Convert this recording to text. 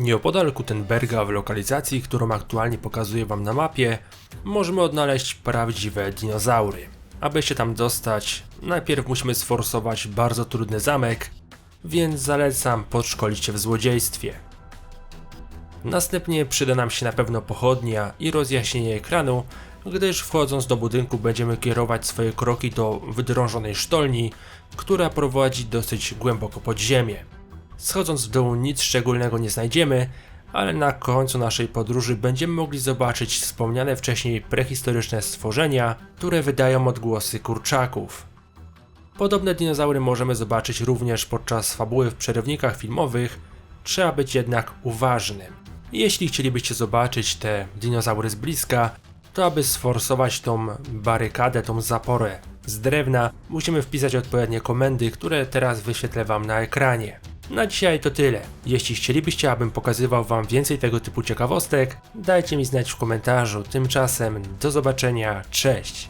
Nieopodal Gutenberga w lokalizacji, którą aktualnie pokazuję wam na mapie, możemy odnaleźć prawdziwe dinozaury. Aby się tam dostać, najpierw musimy sforsować bardzo trudny zamek, więc zalecam podszkolić się w złodziejstwie. Następnie przyda nam się na pewno pochodnia i rozjaśnienie ekranu, gdyż wchodząc do budynku będziemy kierować swoje kroki do wydrążonej sztolni, która prowadzi dosyć głęboko pod ziemię. Schodząc w dół nic szczególnego nie znajdziemy, ale na końcu naszej podróży będziemy mogli zobaczyć wspomniane wcześniej prehistoryczne stworzenia, które wydają odgłosy kurczaków. Podobne dinozaury możemy zobaczyć również podczas fabuły w przerywnikach filmowych, trzeba być jednak uważnym. Jeśli chcielibyście zobaczyć te dinozaury z bliska, to aby sforsować tą barykadę, tą zaporę z drewna, musimy wpisać odpowiednie komendy, które teraz wyświetlę Wam na ekranie. Na dzisiaj to tyle. Jeśli chcielibyście, abym pokazywał Wam więcej tego typu ciekawostek, dajcie mi znać w komentarzu. Tymczasem do zobaczenia, cześć!